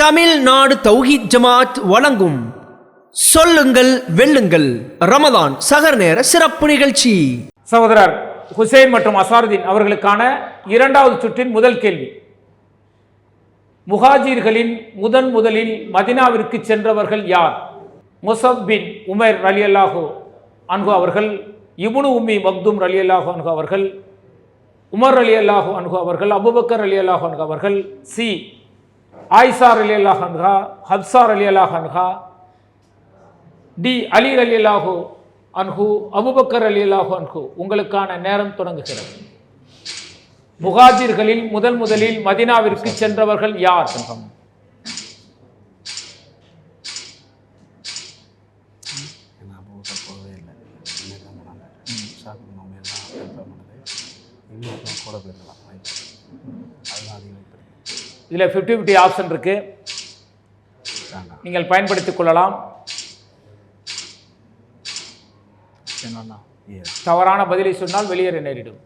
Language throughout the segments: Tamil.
தமிழ்நாடு தௌஹீத் ஜமாத் வழங்கும் சொல்லுங்கள் வெல்லுங்கள். ரமதான் சகர் நேர சிறப்பு நிகழ்ச்சி. சகோதரர் ஹுசைன் மற்றும் அசாருதீன் அவர்களுக்கான இரண்டாவது சுற்றின் முதல் கேள்வி. முகாஜீர்களின் முதன் முதலில் மதினாவிற்கு சென்றவர்கள் யார்? முசப் பின் உமர் அலி அல்லாஹோ அன்கு அவர்கள் இபுனு உம்மி மக்தும் அலி அல்லாஹோ அன்கு அவர்கள் உமர் அலி அல்லாஹு அன்கு அவர்கள் அபுபக்கர் அலி அல்லாஹோ அன்கு அவர்கள் சி. ஆயிசார் அலி அல்லாஹ் அன்ஹா ஹப்சார் அலி அல்லாஹ் அன்ஹா டி அலி அலி அல்லாஹு அன்ஹு அபுபக்கர் அலி அல்லாஹு அன்ஹு உங்களுக்கான நேரம் தொடங்குகிறது. முகாஜிர்களில் முதல் முதலில் மதினாவிற்கு சென்றவர்கள் யார்? நான் கூட போயிருக்கலாம் வாய்ப்பு அதிகம் இதில் ஃபிஃப்டி ஃபிஃப்டி ஆப்ஷன் இருக்கு. வேண்டாம் நீங்கள் பயன்படுத்திக் கொள்ளலாம். தவறான பதிலை சொன்னால் வெளியேற நேரிடும்.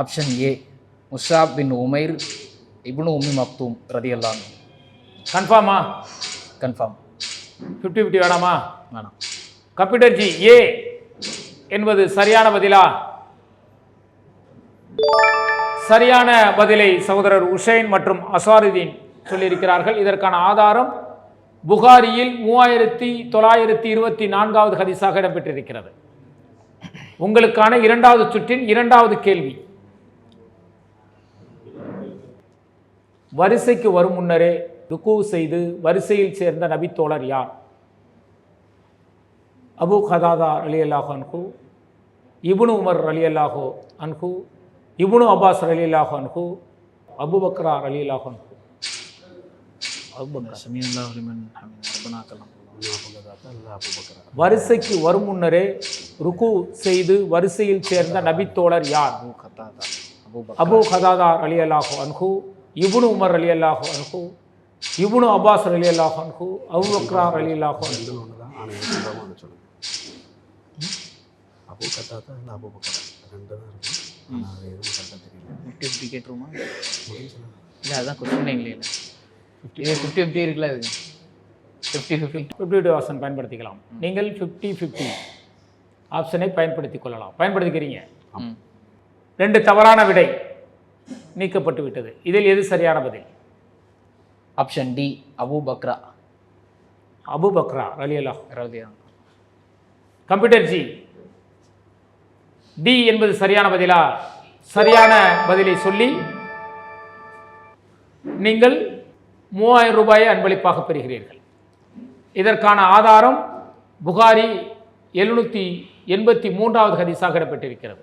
Option A Musab bin Umair ibn Ummi Maktum ரதியல்லாம் கன்ஃபார்மா கன்ஃபார்ம் ஃபிஃப்டி ஃபிஃப்டி வேணாமா? வேணாம். கம்ப்யூட்டர் ஜி ஏ என்பது சரியான பதிலா? சரியான பதிலை சகோதரர் உஷைன் மற்றும் அசாருதீன் சொல்லியிருக்கிறார்கள். இதற்கான ஆதாரம் புகாரியில் மூவாயிரத்தி தொள்ளாயிரத்தி இருபத்தி நான்காவது ஹதீஸாக இடம்பெற்றிருக்கிறது. உங்களுக்கான இரண்டாவது சுற்றின் இரண்டாவது கேள்வி. வரிசைக்கு வரும் முன்னரே ருக்கு செய்து வரிசையில் சேர்ந்த நபித்தோழர் யார்? அபு கதாதா அலி அல்லாஹோ அன்ஹு இப்னு உமர் அலி அல்லாஹோ அன்ஹு இப்னு அப்பாஸ் அலி அல்லாஹு அன்ஹு அபு பக்ரா அலி அல்லாஹு அன்ஹு. அபுபக்கர் சமீல்லா அலிமன் ரபனாக்கலாம் இன்னும் அபூபக்கர் இல்லை அபூபக்கர் வரிசைக்கு வரும் முன்னரே ருக்கு செய்து வரிசையில் சேர்ந்த நபித்தோழர் யார்? Abu Qatada Abu Bakr Abu Qatada Ali அல்லாஹு அன்ஹு இப்னு உமர் அலி அல்லாஹு அன்ஹு இப்னு அப்பாஸ் அலி அல்லாஹு அன்ஹு அபு பக்ரா அலி அல்லாஹு அன்ஹு அபூ கத்தாத்தா இல்லை அபூபக்கர் ரெண்டு தான் இருக்கும் ஆனால் அது எதுவும் கரெக்டாக தெரியல. ஃபிஃப்டி ஃபிஃப்டி கேட்டுருமா இல்லை அதான் கொஸ்டின் இல்லை. இல்லை இது ஃபிஃப்டி ஃபிஃப்டி இருக்குல்ல இது? Fifty fifty fifty two option பயன்படுத்திக்கலாம். நீங்கள் ஃபிஃப்டி ஃபிஃப்டி ஆப்ஷனை பயன்படுத்திக் கொள்ளலாம். பயன்படுத்திக்கிறீங்க. ம். ரெண்டு தவறான விடை நீக்கப்பட்டு விட்டது. இதில் எது சரியான பதில்? Option D Abu Bakra Abu Bakra Ali அல்லாஹ் ரதியம் கம்ப்யூட்டர் ஜி டி என்பது சரியான பதிலா? சரியான பதிலை சொல்லி நீங்கள் மூவாயிரம் ரூபாயை அன்பளிப்பாக பெறுகிறீர்கள். இதற்கான ஆதாரம் புகாரி எழுநூற்றி எண்பத்தி மூன்றாவது ஹதீஸாக இடப்பட்டிருக்கிறது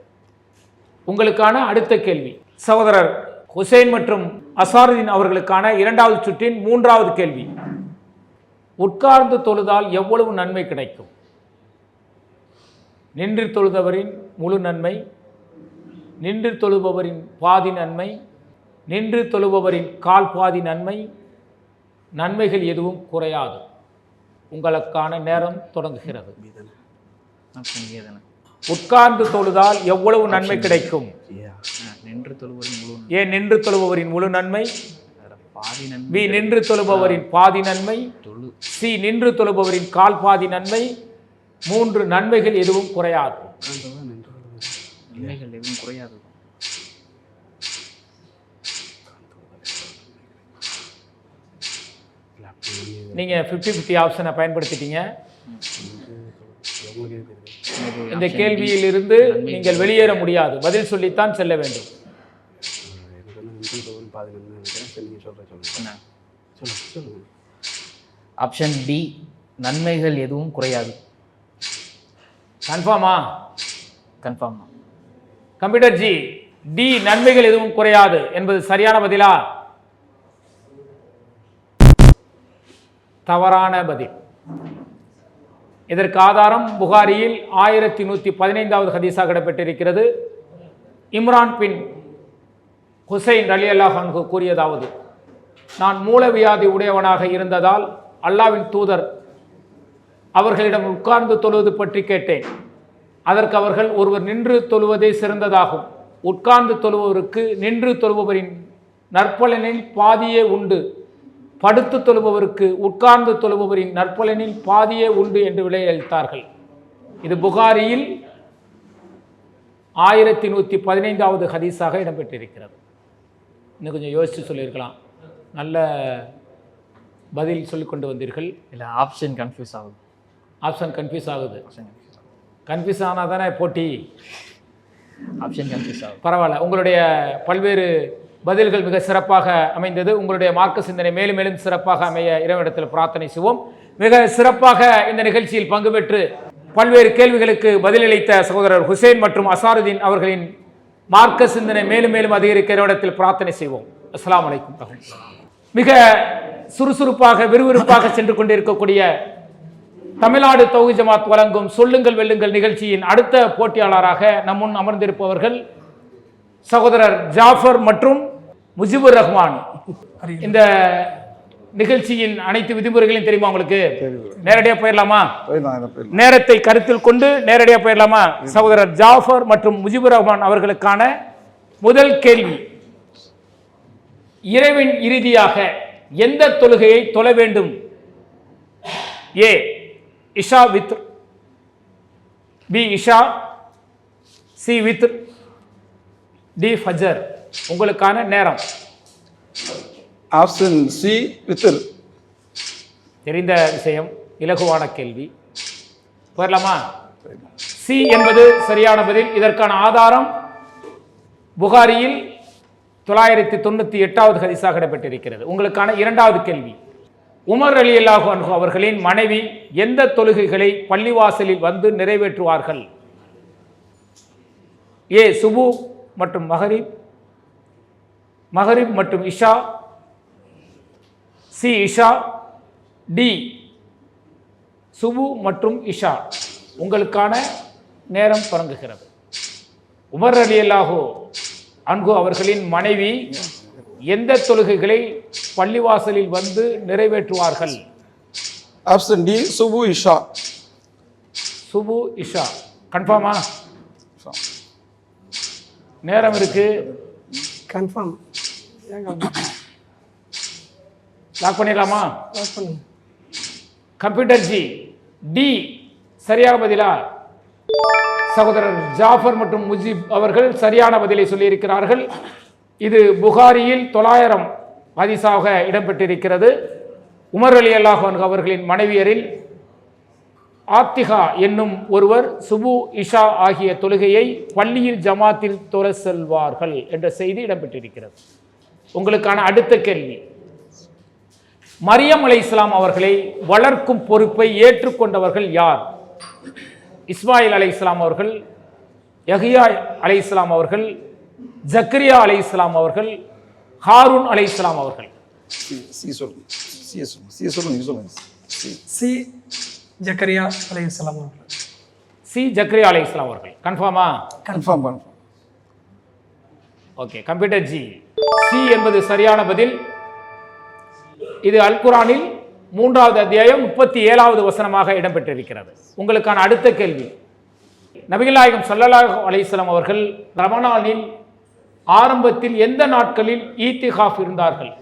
உங்களுக்கான அடுத்த கேள்வி. சகோதரர் ஹுசைன் மற்றும் அசாருதீன் அவர்களுக்கான இரண்டாவது சுற்றின் மூன்றாவது கேள்வி. உட்கார்ந்து தொழுதால் எவ்வளவு நன்மை கிடைக்கும்? நின்று தொழுதவரின் முழு நன்மை நின்று தொழுபவரின் பாதி நன்மை நின்று தொழுபவரின் கால் பாதி நன்மை நன்மைகள் எதுவும் குறையாது. உங்களுக்கான நேரம் தொடங்குகிறது. உட்கார்ந்து தொழுதால் எவ்வளவு நன்மை கிடைக்கும்? நின்று முழு ஏன் நின்று தொழுபவரின் முழு நன்மை? பாதி நன்மை பி நின்று தொழுபவரின் பாதி நன்மை தொழு சி நின்று தொழுபவரின் கால் பாதி நன்மை மூன்று நன்மைகள் எதுவும் குறையாது. நன்மைகள் எதுவும் குறையாது. நீங்கள் ஃபிஃப்டி ஃபிஃப்டி ஆப்ஷனை பயன்படுத்திட்டீங்க. இந்த கேள்வியிலிருந்து நீங்கள் வெளியேற முடியாது. பதில் சொல்லித்தான் செல்ல வேண்டும். ஆப்ஷன் டி நன்மைகள் எதுவும் குறையாது. கன்ஃபார்மா கன்ஃபார்ம் கம்ப்யூட்டர் ஜி டி நன்மைகள் எதுவும் குறையாது என்பது சரியான பதிலா? தவறான பதில். இதற்கு ஆதாரம் புகாரியில் ஆயிரத்தி நூற்றி பதினைந்தாவது ஹதீஸாக இடம்பெற்றிருக்கிறது இம்ரான் பின் ஹுசைன் அலி அல்லாஹ் அன்ஹு கூறியதாவது நான் மூலவியாதி உடையவனாக இருந்ததால் அல்லாவின் தூதர் அவர்களிடம் உட்கார்ந்து தொழுவது பற்றி கேட்டேன். அதற்கு அவர்கள் ஒருவர் நின்று தொழுவதே சிறந்ததாகும். உட்கார்ந்து தொழுபவருக்கு நின்று தொழுபவரின் நற்பலனில் பாதியே உண்டு. படுத்து தொழுபவருக்கு உட்கார்ந்து தொழுபவரின் நற்பலனில் பாதியே உண்டு என்று விலையளித்தார்கள். இது புகாரியில் ஆயிரத்தி நூற்றி பதினைந்தாவது ஹதீஸாக இடம்பெற்றிருக்கிறது. இன்னும் கொஞ்சம் யோசித்து சொல்லியிருக்கலாம். நல்ல பதில் சொல்லிக்கொண்டு வந்தீர்கள். இல்லை ஆப்ஷன் கன்ஃபியூஸ் ஆகுது. ஆப்ஷன் கன்ஃபியூஸ் ஆகுது. கன்ஃபியூஸ் ஆனால் தானே போட்டி? ஆப்ஷன் கன்ஃபியூஸ் ஆகுது. பரவாயில்ல. உங்களுடைய பல்வேறு பதில்கள் மிக சிறப்பாக அமைந்தது. உங்களுடைய மார்க்க சிந்தனை மேலும் மேலும் சிறப்பாக அமைய இறைவனிடத்தில் பிரார்த்தனை செய்வோம். மிக சிறப்பாக இந்த நிகழ்ச்சியில் பங்கு பெற்று பல்வேறு கேள்விகளுக்கு பதிலளித்த சகோதரர் ஹுசேன் மற்றும் அசாருதீன் அவர்களின் மார்க்க சிந்தனை மேலும் மேலும் அதிகரிக்க இறைவனிடத்தில் பிரார்த்தனை செய்வோம். அலைக்கும். வரஹ்மத்துல்லாஹ். மிக சுறுசுறுப்பாக விறுவிறுப்பாக சென்று கொண்டிருக்கக்கூடிய தமிழ்நாடு தௌஹி ஜமாத் வழங்கும் சொல்லுங்கள் வெல்லுங்கள் நிகழ்ச்சியின் அடுத்த போட்டியாளராக நம் முன் அமர்ந்திருப்பவர்கள் சகோதரர் ஜாஃபர் மற்றும் முஜிபுர் ரஹ்மான். இந்த நிகழ்ச்சியின் அனைத்து விதிமுறைகளையும் தெரியுமா உங்களுக்கு? நேரடியாக போயிடலாமா? நேரத்தை கருத்தில் கொண்டு நேரடியாக போயிடலாமா? சகோதரர் ஜாஃபர் மற்றும் முஜிபுர் ரஹ்மான் அவர்களுக்கான முதல் கேள்வி. இரவின் இறுதியாக எந்த தொழுகையை தொழ வேண்டும்? ஏ இஷா வித் பி இஷா சி வித் டி ஃபஜர். உங்களுக்கான நேரம். ஆப்ஷன் சி வித்தர் தெரிந்த விஷயம் இலகுவான கேள்வி. போயிடலாமா? சி என்பது சரியான பதில். இதற்கான ஆதாரம் புகாரியில் தொள்ளாயிரத்தி தொண்ணூற்றி எட்டாவது ஹதீஸாக இடம்பெற்றிருக்கிறது. உங்களுக்கான இரண்டாவது கேள்வி. உமர் அலி அல்லாஹு அன்ஹு அவர்களின் மனைவி எந்த தொழுகைகளை பள்ளிவாசலில் வந்து நிறைவேற்றுவார்கள்? ஏ சுபு மற்றும் மஹரிப் மஹரிப் மற்றும் இஷா சி இஷா டி சுபு மற்றும் இஷா. உங்களுக்கான நேரம் தொடங்குகிறது. உமர் அலி அல்லாஹு அன்கு அவர்களின் மனைவி எந்த தொழுகைகளை பள்ளிவாசலில் வந்து நிறைவேற்றுவார்கள். ஆப்ஷன் டி சுபு இஷா சுபு இஷா கன்ஃபார்மா நேரம் இருக்கு. கன்ஃபார்ம் லாக் பண்ணிடலாமா? கம்ப்யூட்டர் ஜி டி சரியான பதிலா? சகோதரர் ஜாஃபர் மற்றும் முஜிப் அவர்கள் சரியான பதிலை சொல்லியிருக்கிறார்கள். இது புகாரியில் தொள்ளாயிரம் ஹதீஸாக இடம்பெற்றிருக்கிறது. உமர் அலி அல்லாஹான் அவர்களின் மனைவியரில் ஆத்திகா என்னும் ஒருவர் சுபு இஷா ஆகிய தொழுகையை பள்ளியில் ஜமாத்தில் தொழ செல்வார்கள் என்ற செய்தி இடம்பெற்றிருக்கிறது. உங்களுக்கான அடுத்த கேள்வி. மரியம் அலை இஸ்லாம் அவர்களை வளர்க்கும் பொறுப்பை ஏற்றுக்கொண்டவர்கள் யார்? இஸ்மாயில் அலை இஸ்லாம் அவர்கள் யஹியா அலை இஸ்லாம் அவர்கள் ஜக்ரியா அலை இஸ்லாம் அவர்கள் ஹாரூன் அலை இஸ்லாம் அவர்கள். சி ஜக்கரியா அலைஹிஸ்ஸலாம் அவர்கள். சி ஜக்கரியா அலை இஸ்லாம் அவர்கள். கன்ஃபார்மா confirm confirm okay computer ji C என்பது சரியான பதில். இது அல் குரானில் மூன்றாவது அத்தியாயம் முப்பத்தி ஏழாவது வசனமாக இடம்பெற்றிருக்கிறது. உங்களுக்கான அடுத்த கேள்வி. நபிகள் நாயகம் ஸல்லல்லாஹு அலைஹிஸ்ஸலாம் அவர்கள் ரமணானில் ஆரம்பத்தில் எந்த நாட்களில் ஈத்திகாஃப் இருந்தார்கள்?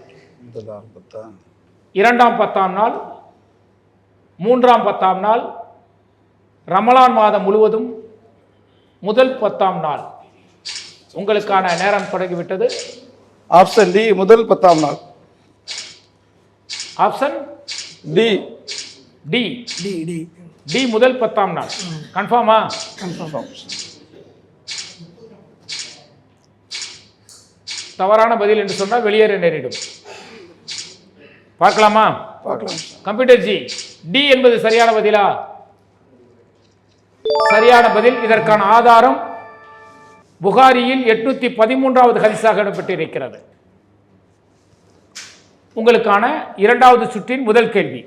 இரண்டாம் பத்தாம் நாள் மூன்றாம் பத்தாம் நாள் ரமலான் மாதம் முழுவதும் முதல் பத்தாம் நாள். உங்களுக்கான நேரம் தொடங்கிவிட்டது. ஆப்ஷன் டி முதல் பத்தாம் நாள். Option D D D D D முதல் பத்தாம் நாள். கன்ஃபார்மா கன்ஃபார்ம் தவறான பதில் என்று சொன்னால் வெளியேற நேரிடும். பார்க்கலாமா? பார்க்கலாம். கம்ப்யூட்டர் ஜி டி என்பது சரியான பதிலா? சரியான பதில். இதற்கான ஆதாரம் புகாரியில் எட்நூத்தி பதிமூன்றாவது ஹரிசாக இடம்பெற்றிருக்கிறது. உங்களுக்கான இரண்டாவது சுற்றின் முதல் கேள்வி.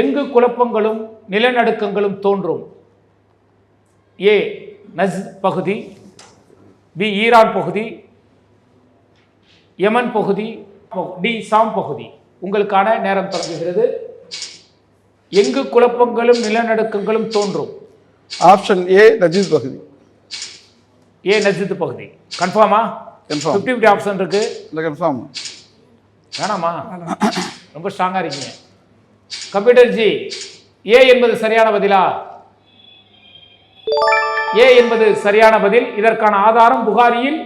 எங்கு குழப்பங்களும் நிலநடுக்கங்களும் தோன்றும்? ஏ நஸ் பகுதி பி ஈரான் பகுதி யமன் பகுதி டி சாம் பகுதி. உங்களுக்கான நேரம் தொடங்குகிறது. எங்கு குழப்பங்களும் நிலநடுக்கங்களும் தோன்றும்? ஆப்ஷன் ஏ நஜீஸ் பகுதி. ஏ நஜித் பகுதி. கன்ஃபார்மா கன்ஃபார்ம் ஃபிஃப்டி ஃபிஃப்டி ஆப்ஷன் இருக்கு. இல்லை கன்ஃபார்ம் வேணாமா? ரொம்ப ஸ்ட்ராங்காக இருக்கீங்க. கம்ப்யூட்டர் ஜி ஏ என்பது சரியான பதிலா? ஏ என்பது சரியான பதில். இதற்கான ஆதாரம் புகாரியில்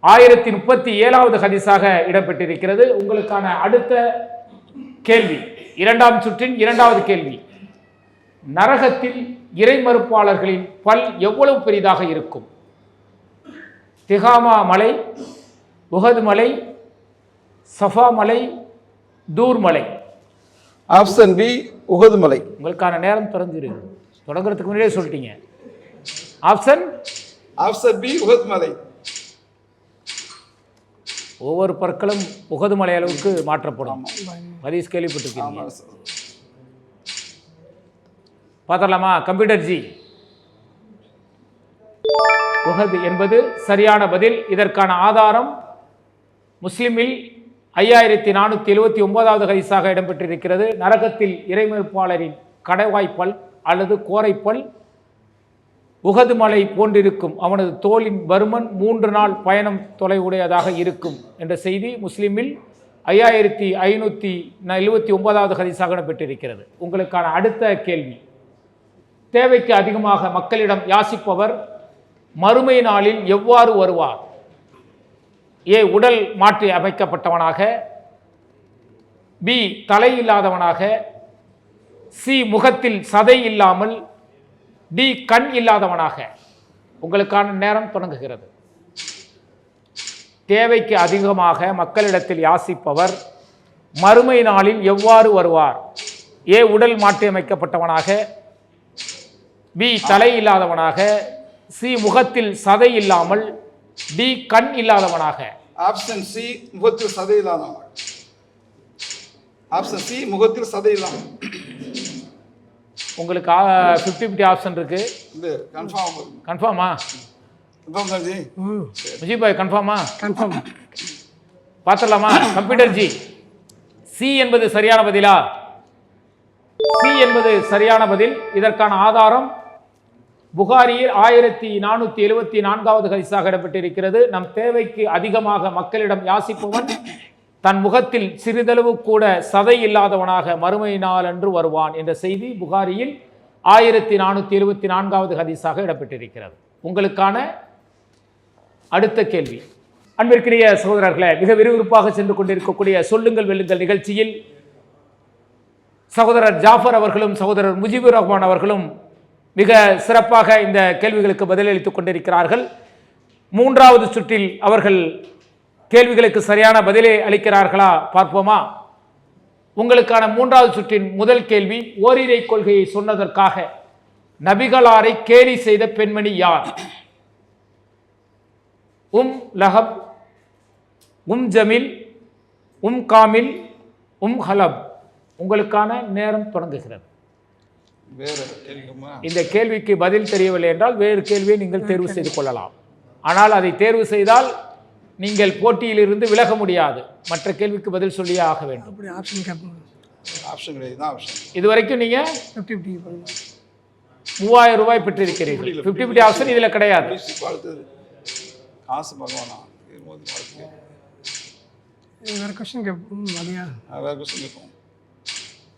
ஆயிரத்தி முப்பத்தி ஏழாவது ஹதீஸாக இடம்பெற்றிருக்கிறது. உங்களுக்கான அடுத்த கேள்வி. இரண்டாம் சுற்றின் இரண்டாவது கேள்வி. நரகத்தில் இறை மறுப்பாளர்களின் பல் எவ்வளவு பெரிதாக இருக்கும்? திகாமா மலை உகது மலை சஃபா மலை தூர் மலை. ஆப்ஷன் பி உகது மலை. உங்களுக்கான நேரம் திறந்துரு. தொடங்குறதுக்கு முன்னாடியே சொல்லிட்டீங்க. ஆப்ஷன்? ஆப்ஷன் பி உகது மலை. ஒவ்வொரு பற்களும் உகது மலை அளவுக்கு மாற்றப்படும். ஹதீஸ் கேள்விப்பட்டிருக்கீங்க. பார்த்தரலாமா கம்ப்யூட்டர் ஜி. உகது என்பது சரியான பதில். இதற்கான ஆதாரம் முஸ்லிமில் ஐயாயிரத்தி நானூற்றி எழுபத்தி ஒன்பதாவது ஹதீஸாக இடம்பெற்றிருக்கிறது. நரகத்தில் இறைமறுப்பாளரின் கடைவாய்ப்பல் அல்லது கோரைப்பல் உகது மலை போன்றிருக்கும். அவனது தோலின் பருமன் மூன்று நாள் பயணம் தொலைவுடையதாக இருக்கும் என்ற செய்தி முஸ்லிமில் ஐயாயிரத்தி ஐநூற்றி எழுபத்தி ஒன்பதாவது ஹதீஸாக இடம்பெற்றிருக்கிறது உங்களுக்கான அடுத்த கேள்வி. தேவைக்கு அதிகமாக மக்களிடம் யாசிப்பவர் மறுமை நாளில் எவ்வாறு வருவார்? ஏ உடல் மாற்றி அமைக்கப்பட்டவனாக. பி தலை இல்லாதவனாக. சி முகத்தில் சதை இல்லாமல். டி கண் இல்லாதவனாக. உங்களுக்கான நேரம் தொடங்குகிறது. தேவைக்கு அதிகமாக மக்களிடத்தில் யாசிப்பவர் மறுமை நாளில் எவ்வாறு வருவார்? ஏ உடல் மாற்றியமைக்கப்பட்டவனாக பி தலை இல்லாதவனாக சி முகத்தில் சதை இல்லாமல் டி கண் இல்லாதவனாக. ஆப்ஷன் சி முகத்தில் சதை இல்லாதவன் ஆப்ஷன் சி முகத்தில் சதை இல்லாமல். உங்களுக்கு ஃபிஃப்டி ஃபிஃப்டி ஆப்ஷன் இருக்கு. இது கன்ஃபார்ம் கன்ஃபார்மா கன்ஃபார்ம் ஜி. பாய் கன்ஃபார்மா கன்ஃபார்ம் பார்த்துடலாமா? கம்ப்யூட்டர் ஜி. சி என்பது சரியான பதிலா? சி என்பது சரியான பதில். இதற்கான ஆதாரம் புகாரியில் ஆயிரத்தி நானூற்றி எழுபத்தி நான்காவது ஹரிசாக இடம்பெற்றிருக்கிறது. நம் தேவைக்கு அதிகமாக மக்களிடம் யாசிப்பவன் தன் முகத்தில் சிறிதளவு கூட சதை இல்லாதவனாக மறுமை நாளன்று வருவான் என்ற செய்தி புகாரியில் ஆயிரத்தி நானூற்றி எழுபத்தி நான்காவது ஹதீஸாக இடப்பட்டிருக்கிறது உங்களுக்கான அடுத்த கேள்வி. அன்பிற்குரிய சகோதரர்களை மிக விறுவிறுப்பாக சென்று கொண்டிருக்கக்கூடிய சொல்லுங்கள் வெல்லுங்கள் நிகழ்ச்சியில் சகோதரர் ஜாஃபர் அவர்களும் சகோதரர் முஜிபுர் ரஹ்மான் அவர்களும் மிக சிறப்பாக இந்த கேள்விகளுக்கு பதிலளித்துக் கொண்டிருக்கிறார்கள். மூன்றாவது சுற்றில் அவர்கள் கேள்விகளுக்கு சரியான பதிலை அளிக்கிறார்களா பார்ப்போமா? உங்களுக்கான மூன்றாவது சுற்றின் முதல் கேள்வி ஓரிரை கொள்கையை சொன்னதற்காக நபிகளாரை கேலி செய்த பெண்மணி யார்? உம் லஹப் உம் ஜமில் உம் காமில் உம் ஹலப். உங்களுக்கான நேரம் தொடங்குகிறது. இந்த கேள்விக்கு பதில் தெரியவில்லை என்றால் வேறு கேள்வியை நீங்கள் தேர்வு செய்து கொள்ளலாம். ஆனால் அதை தேர்வு செய்தால் நீங்கள் போட்டியிலிருந்து விலக முடியாது. மற்ற கேள்விக்கு பதில் சொல்லியே ஆக வேண்டும். அப்படி ஆப்ஷன் கேட்போம். ஆப்ஷன் கிடையாது. தான் ஆப்ஷன் இதுவரைக்கும் நீங்க ஃபிஃப்டி ஃபிஃப்டி பண்ணலாம் மூவாயிரம் ரூபாய் பெற்றிருக்கிறீர்கள். ஃபிஃப்டி ஃபிஃப்டி ஆப்ஷன் இதில் கிடையாது. காசு பகவானா? இது வேறு கொஸ்டின் கேட்போம் வேற கொஸ்டின் கேட்போம்.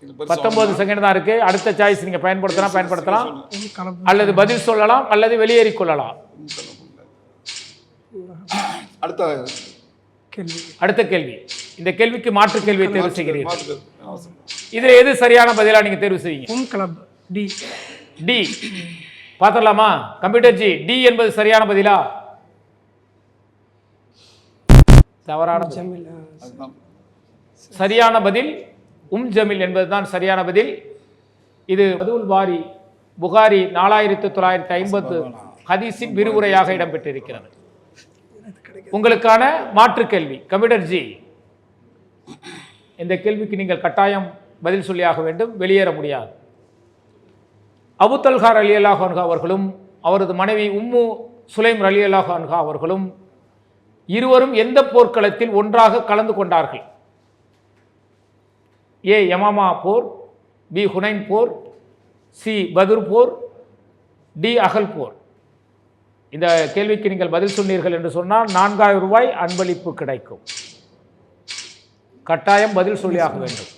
இது பத்தொன்பது செகண்ட் தான் இருக்கு. அடுத்த சாய்ஸ் நீங்க பயன்படுத்தலாம் பயன்படுத்தலாம். அல்லது பதில் சொல்லலாம் அல்லது வெளியேறிக் கொள்ளலாம். அடுத்த கேள்வி. அடுத்த கேள்வி. இந்த கேள்விக்கு மாற்று கேள்வியை தேர்வு செய்கிறீர்கள். இதுல எது சரியான பதிலா நீங்க தேர்வு செய்வீங்க? உம் கிளப் டி டி பார்த்துடலாமா? கம்ப்யூட்டர் ஜி டி என்பது சரியான பதிலா? தவறான சரியான பதில் உம் ஜமில் என்பதுதான் சரியான பதில். இது மதுல் வாரி புகாரி நாலாயிரத்து தொள்ளாயிரத்தி ஐம்பத்து ஹதீஸின் விரிவுரையாக இடம்பெற்றிருக்கிறது. உங்களுக்கான மாற்று கேள்வி. கம்ப்யூட்டர் ஜி இந்த கேள்விக்கு நீங்கள் கட்டாயம் பதில் சொல்லியாக வேண்டும் வெளியேற முடியாது. அபுத்தல்கார் அலி அல்லாஹ் அன்ஹா அவர்களும் அவரது மனைவி உம்மு சுலைம் அலி அல்லாஹ் அன்ஹா அவர்களும் இருவரும் எந்த போர்க்களத்தில் ஒன்றாக கலந்து கொண்டார்கள்? ஏ யமாமா போர் பி ஹுனைன் போர் சி பதுர் போர் டி அகல் போர். இந்த கேள்விக்கு நீங்கள் பதில் சொன்னீர்கள் என்று சொன்னால் நான்காயிரம் ரூபாய் அன்பளிப்பு கிடைக்கும். கட்டாயம் பதில் சொல்லியாக வேண்டும்.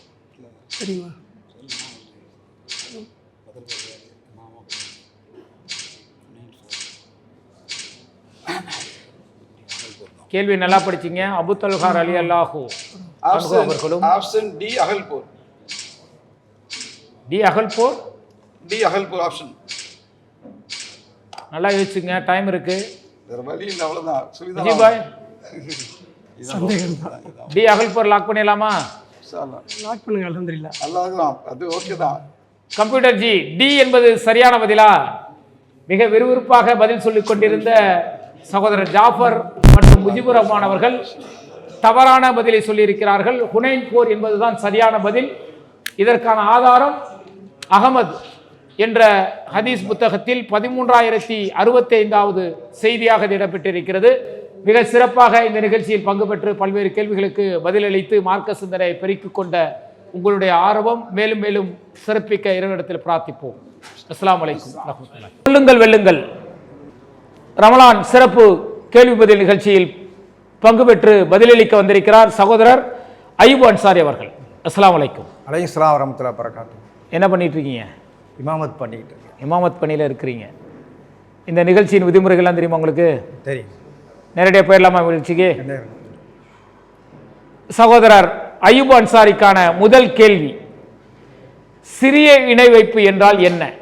கேள்வி நல்லா படிச்சீங்க. அபு தல்கார் அலி அல்லாஹூ அவர்களும் ஆப்ஷன் டி அகல்பூர். டி அகல்போர்? டி அகல்பூர் ஆப்ஷன். நல்லா யோசிச்சுங்க டைம் இருக்கு. வேற வழி இல்லை அவ்வளோதான் சந்தேகம் தான் டி அகல்போர் லாக் பண்ணிடலாமா? லாக் பண்ணுங்க அலமதுல்லா அது ஓகே தான். கம்ப்யூட்டர் ஜி டி என்பது சரியான பதிலா? மிக விறுவிறுப்பாக பதில் சொல்லிக் கொண்டிருந்த சகோதரர் ஜாஃபர் மற்றும் முஜிபுர் ரஹ்மான் அவர்கள் தவறான பதிலை சொல்லியிருக்கிறார்கள். ஹுனைன் போர் என்பதுதான் சரியான பதில். இதற்கான ஆதாரம் அகமது. என்ற ஹதீஸ் புத்தகத்தில் பதிமூன்றாயிரத்தி அறுபத்தி ஐந்தாவது செய்தியாக இடம்பெற்றிருக்கிறது. மிக சிறப்பாக இந்த நிகழ்ச்சியில் பங்கு பெற்று பல்வேறு கேள்விகளுக்கு பதிலளித்து மார்க்க சிந்தனை பெருக்கிக் கொண்ட உங்களுடைய ஆர்வம் மேலும் மேலும் சிறப்பிக்க இறைவனிடத்தில் பிரார்த்திப்போம். அலைக்கும் வரஹ்மத்துல்லாஹி. வெல்லுங்கள் வெல்லுங்கள். ரமலான் சிறப்பு கேள்வி பதில் நிகழ்ச்சியில் பங்கு பெற்று பதிலளிக்க வந்திருக்கிறார் சகோதரர் ஐயூப் அன்சாரி அவர்கள். அஸ்ஸலாமு அலைக்கும் அலைஹிஸ்ஸலாம் வரமத்துல்லா பரக்காத்து என்ன பண்ணிட்டு இருக்கீங்க? இமாமத் பண்ணிக்கிட்டு இருக்கேன் இமாமத் பணியில் இருக்கிறீங்க. இந்த நிகழ்ச்சியின் விதிமுறைகள்லாம் தெரியுமா உங்களுக்கு? தெரியும். நேரடியாக போயிடலாமா நிகழ்ச்சிக்கு? சகோதரர் அய்யூப் அன்சாரிக்கான முதல் கேள்வி சிறிய இணை வைப்பு என்றால் என்ன?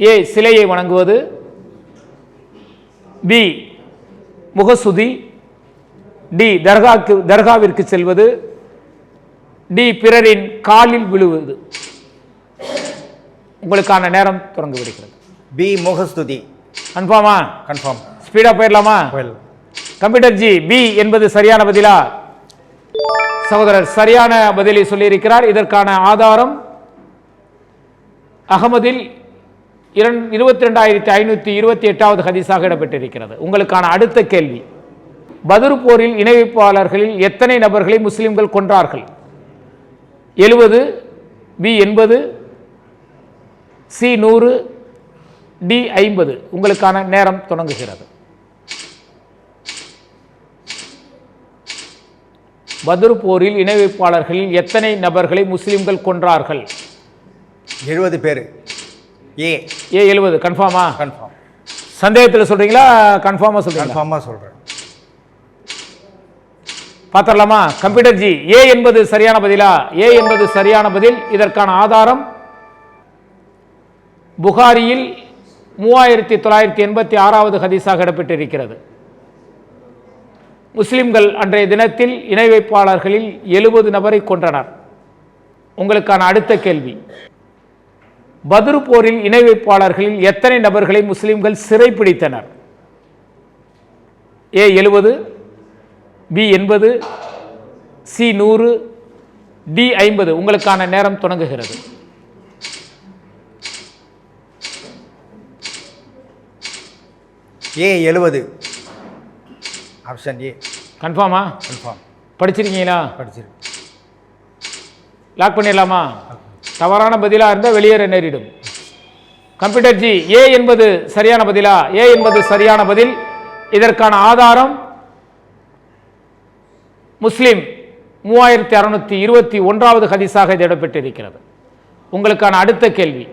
ஏ சிலையை வணங்குவது. பி முகசுதி. டி தர்காக்கு தர்காவிற்கு செல்வது. டி பிறரின் காலில் விழுவது. உங்களுக்கான நேரம் தொடங்கி விடுகிறது. பி முகஸ்துதி. கன்ஃபார்மா? கன்ஃபார்ம். ஸ்பீடா போயிடலாமா? கம்ப்யூட்டர் ஜி பி என்பது சரியான பதிலா? சகோதரர் சரியான பதிலை சொல்லியிருக்கிறார். இதற்கான ஆதாரம் அகமதில் இருபத்தி ரெண்டாயிரத்தி ஐநூற்றி இருபத்தி எட்டாவது ஹதீஸாக இடம்பெற்றிருக்கிறது. உங்களுக்கான அடுத்த கேள்வி. பதுரு போரில் இணைவிப்பாளர்களில் எத்தனை நபர்களை முஸ்லிம்கள் கொன்றார்கள்? எழுபது பி எண்பது சி நூறு டி ஐம்பது. உங்களுக்கான நேரம் தொடங்குகிறது. பத்ரு போரில் இணை வைப்பாளர்களில் எத்தனை நபர்களை முஸ்லிம்கள் கொன்றார்கள்? எழுபது பேர். ஏ. ஏ எழுபது கன்ஃபார்மா கன்ஃபார்ம் சந்தேகத்தில் சொல்றீங்களா? கன்ஃபார்மா சொல்றீங்களா? கன்ஃபார்மாக சொல்கிறேன் பார்த்துடலாமா கம்ப்யூட்டர் ஜி ஏ என்பது சரியான பதிலா? ஏ என்பது சரியான பதில். இதற்கான ஆதாரம் புகாரியில் மூவாயிரத்தி தொள்ளாயிரத்தி எண்பத்தி ஆறாவது ஹதீஸாக இடம்பெற்றிருக்கிறது. முஸ்லிம்கள் அன்றைய தினத்தில் இணை வைப்பாளர்களில் எழுபது நபரை கொன்றனர். உங்களுக்கான அடுத்த கேள்வி. பத்ரு போரில் இணை வைப்பாளர்களில் எத்தனை நபர்களை முஸ்லிம்கள் சிறைப்பிடித்தனர் ஏ எழுபது பி எண்பது சி நூறு டி ஐம்பது. உங்களுக்கான நேரம் தொடங்குகிறது. ஏ எழுபது. ஆப்ஷன் ஏ கன்ஃபார்மா கன்ஃபார்ம் படிச்சிருக்கீங்களா? படிச்சிருக்கு லாக் பண்ணிடலாமா? தவறான பதிலாக இருந்தால் வெளியேற நேரிடும். கம்ப்யூட்டர் ஜி ஏ என்பது சரியான பதிலா? ஏ என்பது சரியான பதில். இதற்கான ஆதாரம் முஸ்லீம் மூவாயிரத்தி அறுநூத்தி இருபத்தி ஒன்றாவது ஹதீஸாக இது இடம்பெற்றிருக்கிறது. உங்களுக்கான அடுத்த கேள்வி.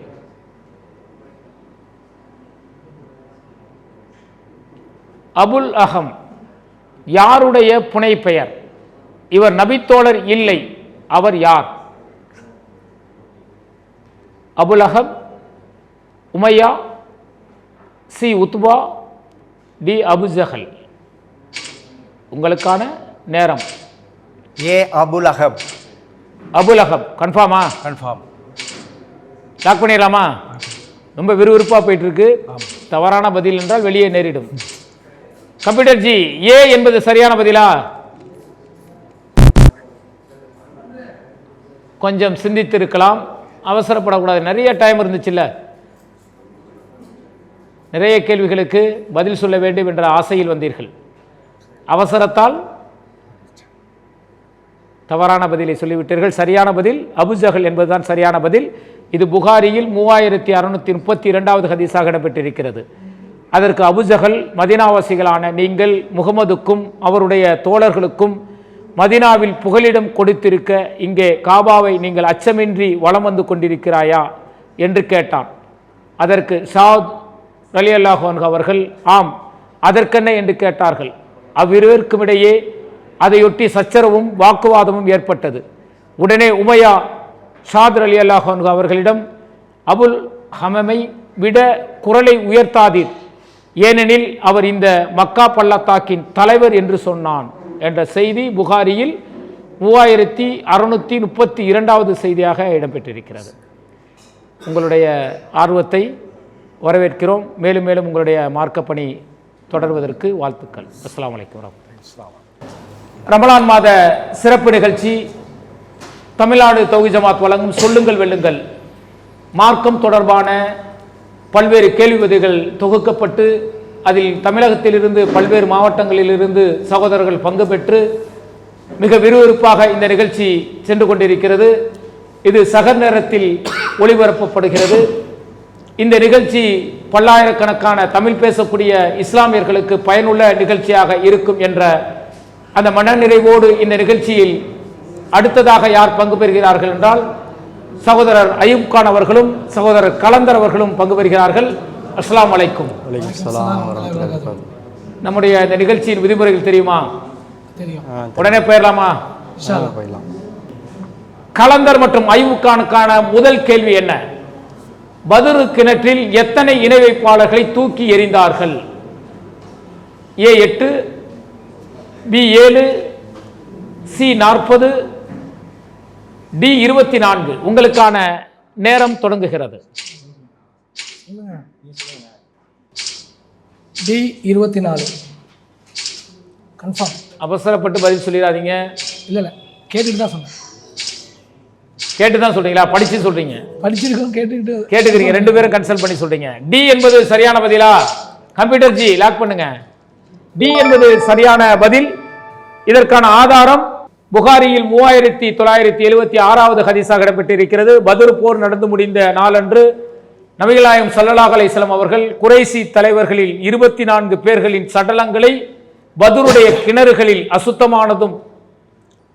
அபுல் அகம் யாருடைய புனை பெயர் இவர் நபித்தோழர் இல்லை அவர் யார்? Abul Hakam Umayya C Utba D Abu Jahl உங்களுக்கான நேரம். ஏ அபுல் அஹப். அபுல் அஹப் கன்ஃபார்மா கன்ஃபார்ம் லாக் பண்ணிடலாமா? ரொம்ப விறுவிறுப்பாக போயிட்டு இருக்கு தவறான பதில் என்றால் வெளியே நேரிடும். கம்ப்யூட்டர் ஜி ஏ என்பது சரியான பதிலா? கொஞ்சம் சிந்தித்திருக்கலாம். அவசரப்படக்கூடாது. நிறைய டைம் இருந்துச்சுல்ல. நிறைய கேள்விகளுக்கு பதில் சொல்ல வேண்டும் என்ற ஆசையில் வந்தீர்கள். அவசரத்தால் தவறான பதிலை சொல்லிவிட்டீர்கள். சரியான பதில் அபுஜகல் என்பதுதான் சரியான பதில். இது புகாரியில் மூவாயிரத்தி அறுநூத்தி முப்பத்தி இரண்டாவது ஹதீஸாக இடம்பெற்றிருக்கிறது. அதற்கு அபுஜகல் மதினாவாசிகளான நீங்கள் முகமதுக்கும் அவருடைய தோழர்களுக்கும் மதினாவில் புகலிடம் கொடுத்திருக்க இங்கே காபாவை நீங்கள் அச்சமின்றி வலம் வந்து கொண்டிருக்கிறாயா? என்று கேட்டான். அதற்கு சாத் அலி அல்லாஹோன் அவர்கள் ஆம் அதற்கென்ன? என்று கேட்டார்கள். அவ்விருவருக்கும் இடையே அதையொட்டி சச்சரவும் வாக்குவாதமும் ஏற்பட்டது. உடனே உமையா ஷாதர் அலி அல்லாஹான் அவர்களிடம் அபுல் ஹமமை விட குரலை உயர்த்தாதீர். ஏனெனில் அவர் இந்த மக்கா பள்ளத்தாக்கின் தலைவர் என்று சொன்னான். என்ற செய்தி புகாரியில் மூவாயிரத்தி அறுநூற்றி முப்பத்தி இரண்டாவது செய்தியாக இடம்பெற்றிருக்கிறது. உங்களுடைய ஆர்வத்தை வரவேற்கிறோம். மேலும் மேலும் உங்களுடைய மார்க்கப்பணி தொடர்வதற்கு வாழ்த்துக்கள். அஸ்ஸலாமு அலைக்கும் இஸ்லாம் ரமலான் மாத சிறப்பு நிகழ்ச்சி தமிழ்நாடு தொகுதி ஜமாத் வழங்கும் சொல்லுங்கள் வெல்லுங்கள். மார்க்கம் தொடர்பான பல்வேறு கேள்வி பதில்கள் தொகுக்கப்பட்டு அதில் தமிழகத்திலிருந்து பல்வேறு மாவட்டங்களிலிருந்து சகோதரர்கள் பங்கு பெற்று மிக விறுவிறுப்பாக இந்த நிகழ்ச்சி சென்று கொண்டிருக்கிறது. இது சகர் நேரத்தில் ஒளிபரப்பப்படுகிறது. இந்த நிகழ்ச்சி பல்லாயிரக்கணக்கான தமிழ் பேசக்கூடிய இஸ்லாமியர்களுக்கு பயனுள்ள நிகழ்ச்சியாக இருக்கும் என்ற அந்த மனநிறைவோடு இந்த நிகழ்ச்சியில் அடுத்ததாக யார் பங்கு பெறுகிறார்கள் என்றால் சகோதரர் அயூப் கான் அவர்களும் சகோதரர் கலந்தர் அவர்களும் பங்கு பெறுகிறார்கள். அஸ்ஸலாமு அலைக்கும். நம்முடைய இந்த நிகழ்ச்சியின் விதிமுறைகள் தெரியுமா? தெரியும். உடனே போயிடலாமா? போயிடலாம். கலந்தர் மற்றும் ஐவுக்கானுக்கான முதல் கேள்வி என்ன? பதுரு கிணற்றில் எத்தனை இணை வைப்பாளர்களை தூக்கி எறிந்தார்கள்? ஏ எட்டு பி ஏழு சி நாற்பது டி இருபத்தி நான்கு. உங்களுக்கான நேரம் தொடங்குகிறது. டி இருபத்தி நாலு. கன்ஃபார்ம் அவசரப்பட்டு பதில் சொல்லிடாதீங்க. இல்லை இல்லை கேட்டுட்டு தான் சொன்னேன். கேட்டு தான் சொல்றீங்களா? படிச்சு சொல்றீங்க. படிச்சிருக்கோம் கேட்டுக்கிட்டு கேட்டுக்கிறீங்க ரெண்டு பேரும் கன்சல்ட் பண்ணி சொல்றீங்க. டி என்பது சரியான பதிலா? கம்ப்யூட்டர் ஜி லாக் பண்ணுங்க. டி என்பது சரியான பதில். இதற்கான ஆதாரம் புகாரியில் மூவாயிரத்தி தொள்ளாயிரத்தி எழுபத்தி ஆறாவது ஹதீஸாக இடம்பெற்றிருக்கிறது. பதுர் போர் நடந்து முடிந்த நாளன்று நபிகளாயம் ஸல்லல்லாஹு அலிஸ்லாம் அவர்கள் குறைசி தலைவர்களில் இருபத்தி நான்கு பேர்களின் சடலங்களை பதுருடைய கிணறுகளில் அசுத்தமானதும்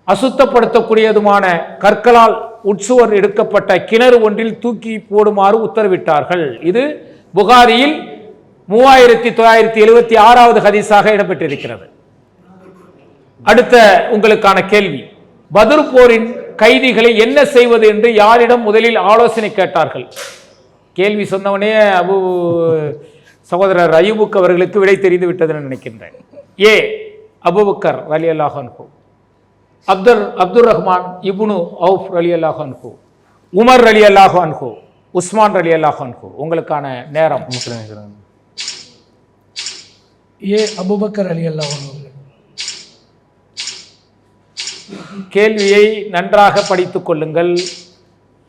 அசுத்தப்படுத்தக்கூடியதுமான கற்களால் உட்சுவர் எடுக்கப்பட்ட கிணறு ஒன்றில் தூக்கி போடுமாறு உத்தரவிட்டார்கள். இது புகாரியில் மூவாயிரத்தி தொள்ளாயிரத்தி எழுபத்தி ஆறாவது ஹதீஸாக இடம்பெற்றிருக்கிறது. அடுத்த உங்களுக்கான கேள்வி. பதுர் போரின் கைதிகளை என்ன செய்வது என்று யாரிடம் முதலில் ஆலோசனை கேட்டார்கள்? கேள்வி சொன்னவனே அபு சகோதரர் அய்யூபுக் அவர்களுக்கு விடை தெரிந்து விட்டதுன்னு நினைக்கின்றேன். ஏ அபுபக்கர் அலி அல்லாஹன்ஹூ Abdul Abdul Rahman Ibn Auf அலி அல்லாஹன்ஹூ உமர் அலி அல்லாஹன்ஹூ உஸ்மான் அலி அல்லாஹன்ஹூ உங்களுக்கான நேரம். முஸ்லீம் ஏ அபுபக்கர் அலி அல்லாஹ் அவர்கள். கேள்வியை நன்றாக படித்துக் கொள்ளுங்கள்.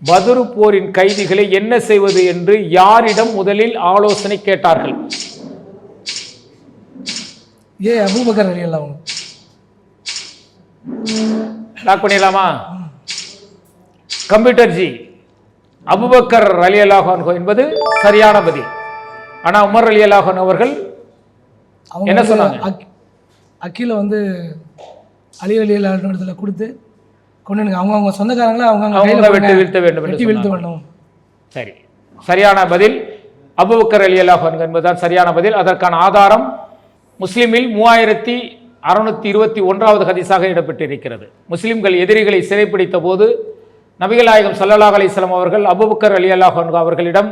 பதுரு போரின் கைதிகளை என்ன செய்வது என்று யாரிடம் முதலில் ஆலோசனை கேட்டார்கள்? ஏ அபுபக்கர் அலி லாக் பண்ணிடலாமா? கம்ப்யூட்டர் ஜி அபுபக்கர் அலி அல்லாஹான் என்பது சரியான பதில். ஆனா உமர் அலி அல்லாஹான் அவர்கள் அவங்க என்ன சொன்னாங்க? அக்- அக்கீல வந்து அலி அல்லாஹ் இடத்துல கொடுத்து கொண்டு வந்து அவங்க அவங்க சொந்தக்காரங்கள அவங்க அவங்க வெட்டி. வீழ்த்த வேண்டும் வெட்டி வீழ்த்த. வேண்டும் சரி சரியான பதில் அபுபக்கர் அலி அல்லாஹ் என்பதுதான் சரியான பதில் அதற்கான ஆதாரம் முஸ்லிமில் மூவாயிரத்தி அறுநூத்தி இருபத்தி ஒன்றாவது ஹதீஸாக இடம்பெற்றிருக்கிறது முஸ்லிம்கள் எதிரிகளை சிறைப்பிடித்த போது நபிகள் நாயகம் ஸல்லல்லாஹு அலைஹி வஸல்லம் அவர்கள் அபுபக்கர் அலி அல்லாஹ் அவர்களிடம்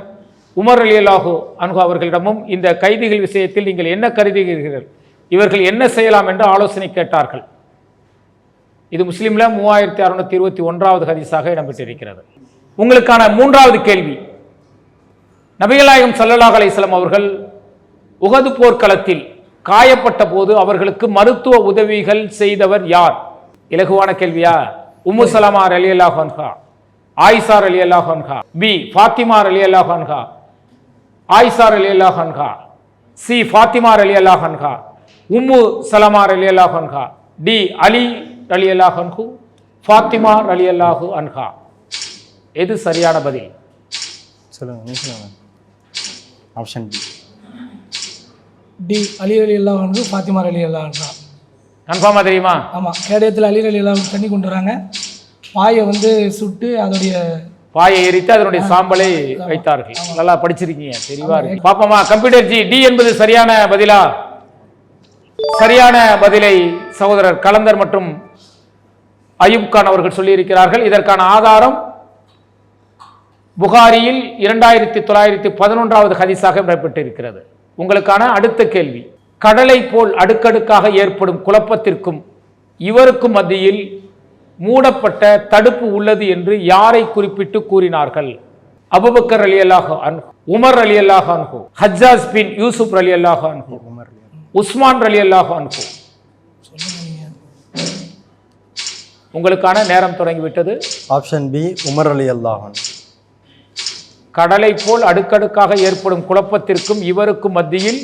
உமர் அலி அல்லாஹு அன்ஹு அவர்களிடமும் இந்த கைதிகள் விஷயத்தில் நீங்கள் என்ன கருதுகிறீர்கள்? இவர்கள் என்ன செய்யலாம் என்று ஆலோசனை கேட்டார்கள். இது முஸ்லீமில் மூவாயிரத்தி அறுநூத்தி இருபத்தி ஒன்றாவது ஹதீஸாக இடம்பெற்றிருக்கிறது. உங்களுக்கான மூன்றாவது கேள்வி. நபிகளாயகம் சல்லல்லாஹ் அலிஸ்லாம் அவர்கள் உகது போர்க்களத்தில் காயப்பட்ட போது அவர்களுக்கு மருத்துவ உதவிகள் செய்தவர் யார்? இலகுவான கேள்வியா? உம்மு சலமார் அலி அல்லாஹ் அன்ஹா ஆயிசார் அலி அல்லாஹ் அன்ஹா பி ஃபாத்திமார் அலி அல்லாஹ் அன்ஹா ஆயிசார் அலி அல்லாஹ் அன்ஹா சி ஃபாத்திமார் அலி அல்லாஹ் அன்ஹா உம்மு சலமார் அலி அல்லாஹ் அன்ஹா டி அலி அலி அல்லாஹ் அன்ஹு ஃபாத்திமார் அலி அல்லாஹு அன்ஹா. எது சரியான பதில்? சொல்லுங்க ஆப்ஷன் பி டி அலி அலி அல்லாஹானு ஃபாத்திமா அலி அல்லாஹா கன்ஃபார்மாக தெரியுமா? ஆமாம் கேடயத்தில் அலி அலி அல்லாஹ் தண்ணி கொண்டு வராங்க. பாயை வந்து சுட்டு அதோடைய பாயை எரித்து அதனுடைய சாம்பலை வைத்தார்கள். நல்லா படிச்சிருக்கீங்க தெளிவா இருக்கு. பாப்போமா கம்ப்யூட்டர் ஜி டி என்பது சரியான பதிலா? சரியான பதிலை சகோதரர் கலந்தர் மற்றும் அயூப் கான் அவர்கள் சொல்லியிருக்கிறார்கள். இதற்கான ஆதாரம் புகாரியில் இரண்டாயிரத்தி தொள்ளாயிரத்தி பதினொன்றாவது ஹதீஸாக இடம்பெற்றிருக்கிறது. உங்களுக்கான அடுத்த கேள்வி. கடலை போல் அடுக்கடுக்காக ஏற்படும் குழப்பத்திற்கும் இவருக்கும் மத்தியில் மூடப்பட்ட தடுப்பு உள்ளது என்று யாரை குறிப்பிட்டு கூறினார்கள்? அபுபக்கர் அலி அல்லாஹ் அன்ஹு உமர் அலி அல்லாஹ் அன்ஹு ஹஜ்ஜாஸ் பின் யூசுப் அலி அல்லாஹ் அன்ஹு உஸ்மான் அலி அல்லாஹ் அன்ஹு. உங்களுக்கான நேரம் தொடங்கிவிட்டது. ஆப்ஷன் பி உமர் அலி அல்லாஹன் கடலை போல் அடுக்கடுக்காக ஏற்படும் குழப்பத்திற்கும் இவருக்கும் மத்தியில்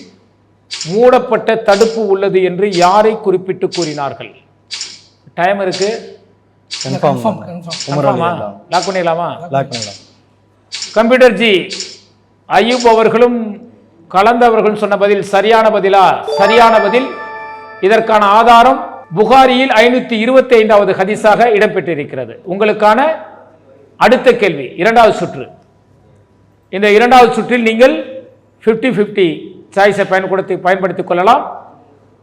மூடப்பட்ட தடுப்பு உள்ளது என்று யாரை குறிப்பிட்டு கூறினார்கள்? டைம் இருக்கு. கன்ஃபார்ம் கன்ஃபார்ம் லாக் பண்ணிடலாமா? லாக் பண்ணலாம் கம்ப்யூட்டர் ஜி ஐயூப் அவர்களும் கலந்தவர்களும் சொன்ன பதில் சரியான பதிலா? சரியான பதில். இதற்கான ஆதாரம் புகாரியில் ஐநூத்தி இருபத்தி ஐந்தாவது ஹதீஸாக இடம்பெற்றிருக்கிறது. உங்களுக்கான அடுத்த கேள்வி இரண்டாவது சுற்று. இந்த இரண்டாவது சுற்றில் நீங்கள் 50 50 சாய்ஸை பயன்படுத்தி பயன்படுத்திக் கொள்ளலாம்.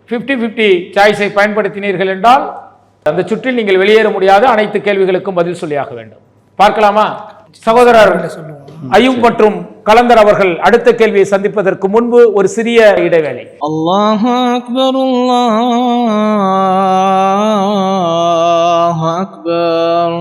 50 50 சாய்ஸை பயன்படுத்தினீர்கள் என்றால் அந்த சுற்றில் நீங்கள் வெளியேற முடியாத. அனைத்து கேள்விகளுக்கும் பதில் சொல்லியாக வேண்டும். பார்க்கலாமா? சகோதரர் ஐயும் மற்றும் கலந்தர் அவர்கள் அடுத்த கேள்வியை சந்திப்பதற்கு முன்பு ஒரு சிறிய இடைவேளை. அல்லாஹ் அக்பர் அல்லாஹ் அக்பர்.